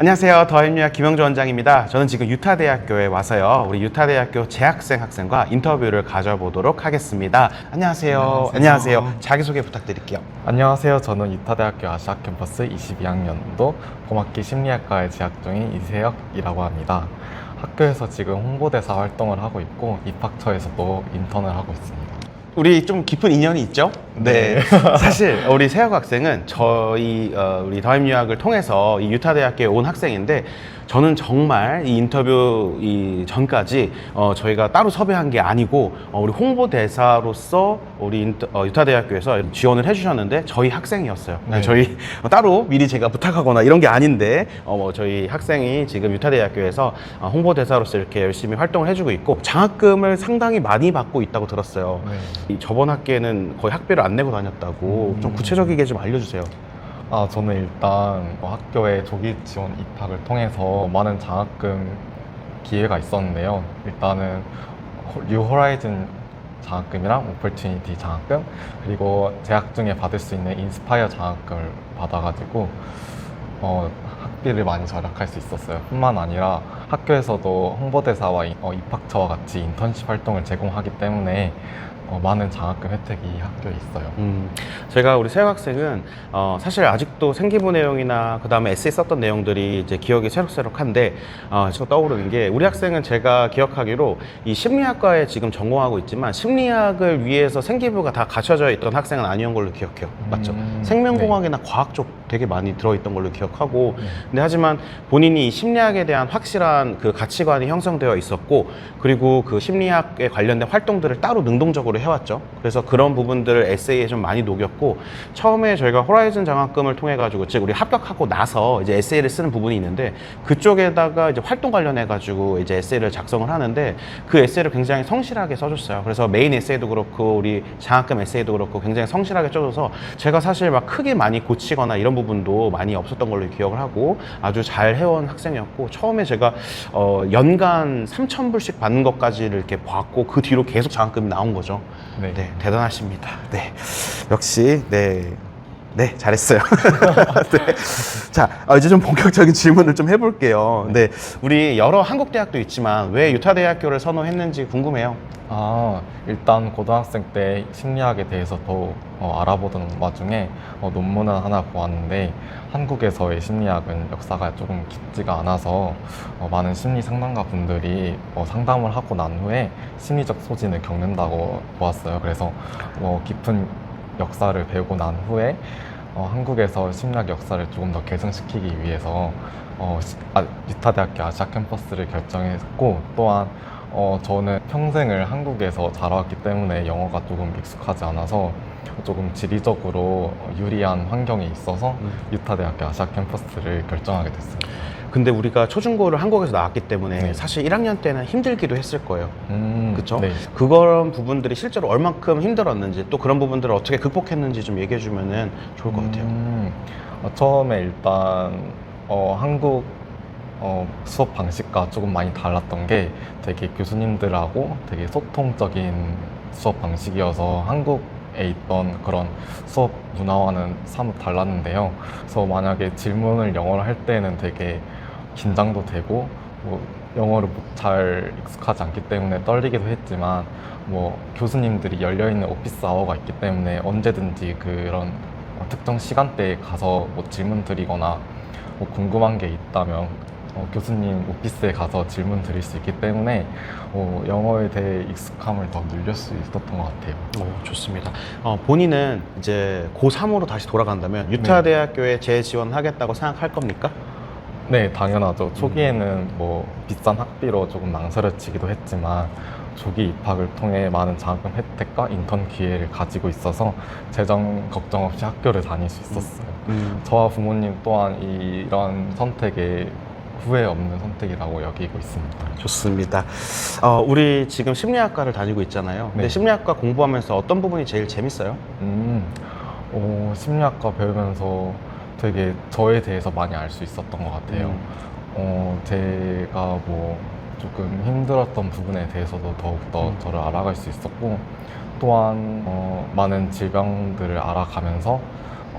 안녕하세요. 더햄유학 김영조 원장입니다. 저는 지금 유타대학교에 와서요. 우리 유타대학교 재학생 학생과 인터뷰를 가져보도록 하겠습니다. 안녕하세요. 안녕하세요. 자기소개 부탁드릴게요. 안녕하세요. 저는 이타대학교 아시아 캠퍼스 22학년도 봄학기 심리학과에 재학 중인 이세혁이라고 합니다. 학교에서 지금 홍보대사 활동을 하고 있고 입학처에서도 인턴을 하고 있습니다. 우리 좀 깊은 인연이 있죠? 네. 사실 우리 세혁 학생은 저희 어, 우리 더햄유학을 통해서 이 유타 대학교에 온 학생인데 저는 정말 이 인터뷰 이 전까지 어, 저희가 따로 섭외한 게 아니고 어, 우리 홍보대사로서 우리 인터- 어, 유타 대학교에서 지원을 해주셨는데 저희 학생이었어요. 네. 저희 어, 따로 미리 제가 부탁하거나 이런 게 아닌데 어, 뭐 저희 학생이 지금 유타 대학교에서 어, 홍보대사로서 이렇게 열심히 활동을 해주고 있고 장학금을 상당히 많이 받고 있다고 들었어요. 네. 이 저번 학기에는 거의 학비를 안 내고 다녔다고 좀 구체적이게 좀 알려주세요. 아, 저는 일단 뭐 학교의 조기 지원 입학을 통해서 많은 장학금 기회가 있었는데요. 일단은 뉴 호라이즌 장학금이랑 오퍼튜니티 장학금 그리고 재학 중에 받을 수 있는 인스파이어 장학금을 받아가지고 어, 학비를 많이 절약할 수 있었어요. 뿐만 아니라 학교에서도 홍보대사와 이- 어, 입학처와 같이 인턴십 활동을 제공하기 때문에 어, 많은 장학금 혜택이 학교에 있어요. 음, 제가 우리 세혁 학생은 어, 사실 아직도 생기부 내용이나 그 다음에 에세이 썼던 내용들이 이제 기억이 새록새록한데 어, 지금 떠오르는 게 우리 학생은 제가 기억하기로 이 심리학과에 지금 전공하고 있지만 심리학을 위해서 생기부가 다 갖춰져 있던 학생은 아니었던 걸로 기억해요. 맞죠? 음, 생명공학이나 과학 쪽 되게 많이 들어있던 걸로 기억하고 네. 근데 하지만 본인이 이 심리학에 대한 확실한 그 가치관이 형성되어 있었고 그리고 그 심리학에 관련된 활동들을 따로 능동적으로 해왔죠. 그래서 그런 부분들을 에세이에 좀 많이 녹였고 처음에 저희가 호라이즌 장학금을 통해 가지고 즉 우리 합격하고 나서 이제 에세이를 쓰는 부분이 있는데 그쪽에다가 이제 활동 관련해 가지고 이제 에세이를 작성을 하는데 그 에세이를 굉장히 성실하게 써줬어요. 그래서 메인 에세이도 그렇고 우리 장학금 에세이도 그렇고 굉장히 성실하게 써줘서 제가 사실 막 크게 많이 고치거나 이런 부분도 많이 없었던 걸로 기억을 하고 아주 잘 해온 학생이었고 처음에 제가 어 연간 3,000불씩 받는 것까지를 이렇게 봤고 그 뒤로 계속 장학금이 나온 거죠. 네. 네, 대단하십니다. 네, 역시 네. 네, 잘했어요. 네. 자, 어, 이제 좀 본격적인 질문을 좀 해볼게요. 네, 우리 여러 한국 대학도 있지만 왜 유타 대학교를 선호했는지 궁금해요. 아, 일단 고등학생 때 심리학에 대해서 더 어, 알아보던 와중에 어, 논문을 하나 보았는데 한국에서의 심리학은 역사가 조금 깊지가 않아서 어, 많은 심리 상담가 분들이 어, 상담을 하고 난 후에 심리적 소진을 겪는다고 보았어요. 그래서 어, 깊은 역사를 배우고 난 후에 어, 한국에서 심리학 역사를 조금 더 개선시키기 위해서 어, 시- 아, 유타대학교 아시아 캠퍼스를 결정했고 또한 어, 저는 평생을 한국에서 자라왔기 때문에 영어가 조금 익숙하지 않아서 조금 지리적으로 유리한 환경에 있어서 음. 유타대학교 아시아 캠퍼스를 결정하게 됐습니다. 근데 우리가 초중고를 한국에서 나왔기 때문에 네. 사실 1학년 때는 힘들기도 했을 거예요. 음, 그쵸? 네. 그런 부분들이 실제로 얼만큼 힘들었는지 또 그런 부분들을 어떻게 극복했는지 좀 얘기해 주면은 좋을 것 같아요. 음, 어, 처음에 일단 어, 한국 어, 수업 방식과 조금 많이 달랐던 게 되게 교수님들하고 되게 소통적인 수업 방식이어서 한국 에 있던 그런 수업 문화와는 사뭇 달랐는데요. 그래서 만약에 질문을 영어로 할 때는 되게 긴장도 되고 뭐 영어를 못- 잘 익숙하지 않기 때문에 떨리기도 했지만 뭐 교수님들이 열려 있는 오피스 아워가 있기 때문에 언제든지 그런 어, 특정 시간대에 가서 뭐 질문 드리거나 뭐 궁금한 게 있다면 어, 교수님 오피스에 가서 질문 드릴 수 있기 때문에 어, 영어에 대해 익숙함을 더 늘릴 수 있었던 것 같아요. 어, 좋습니다. 어, 본인은 이제 고3으로 다시 돌아간다면 유타 네. 대학교에 재지원하겠다고 생각할 겁니까? 네, 당연하죠. 초기에는 뭐 비싼 학비로 조금 망설여지기도 했지만 조기 입학을 통해 많은 장학금 혜택과 인턴 기회를 가지고 있어서 재정 걱정 없이 학교를 다닐 수 있었어요. 음. 저와 부모님 또한 이런 선택에 후회 없는 선택이라고 여기고 있습니다. 좋습니다. 어, 우리 지금 심리학과를 다니고 있잖아요. 근데 네. 심리학과 공부하면서 어떤 부분이 제일 재밌어요? 음, 어, 심리학과 배우면서 되게 저에 대해서 많이 알 수 있었던 것 같아요. 음. 어, 제가 뭐 조금 힘들었던 부분에 대해서도 더욱더 음. 저를 알아갈 수 있었고, 또한 어, 많은 질병들을 알아가면서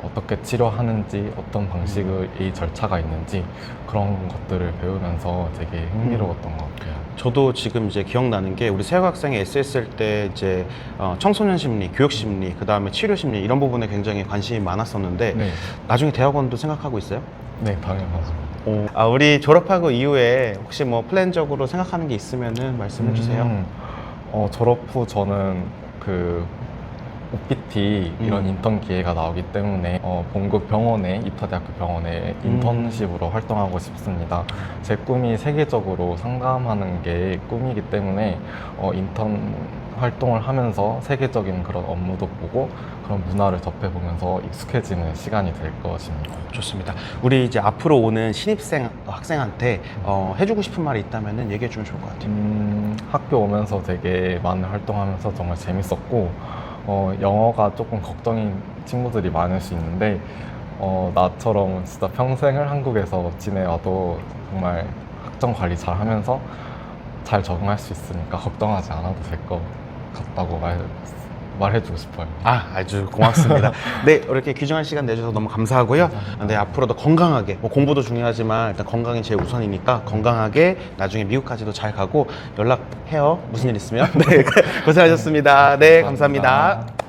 어떻게 치료하는지 어떤 방식의 절차가 있는지 그런 것들을 배우면서 되게 흥미로웠던 것 같아요. 저도 지금 이제 기억나는 게 우리 새학생회 SSL 때 이제 어, 청소년 심리, 교육 심리, 그 다음에 치료 심리 이런 부분에 굉장히 관심이 많았었는데 네, 나중에 대학원도 생각하고 있어요? 네 당연하죠. 아, 우리 졸업하고 이후에 혹시 뭐 플랜적으로 생각하는 게 있으면은 말씀해 주세요. 음, 어, 졸업 후 저는 그 OPT 이런 음. 인턴 기회가 나오기 때문에 어, 본국 병원에 이타대학교 병원에 음. 인턴십으로 활동하고 싶습니다. 제 꿈이 세계적으로 상담하는 게 꿈이기 때문에 어, 인턴 활동을 하면서 세계적인 그런 업무도 보고 그런 문화를 접해보면서 익숙해지는 시간이 될 것입니다. 좋습니다. 우리 이제 앞으로 오는 신입생 학생한테 어, 해주고 싶은 말이 있다면은 얘기해 주면 좋을 것 같아요. 음, 학교 오면서 되게 많은 활동하면서 정말 재밌었고 어, 영어가 조금 걱정인 친구들이 많을 수 있는데 어, 나처럼 진짜 평생을 한국에서 지내와도 정말 학점 관리 잘 하면서 잘 적응할 수 있으니까 걱정하지 않아도 될 것 같다고 말, 말해주고 싶어요. 아, 아주 고맙습니다. 네, 이렇게 귀중한 시간 내주셔서 너무 감사하고요. 네, 앞으로도 건강하게, 뭐 공부도 중요하지만 일단 건강이 제일 우선이니까 건강하게 나중에 미국까지도 잘 가고 연락해요. 무슨 일 있으면. 네, 고생하셨습니다. 네, 감사합니다.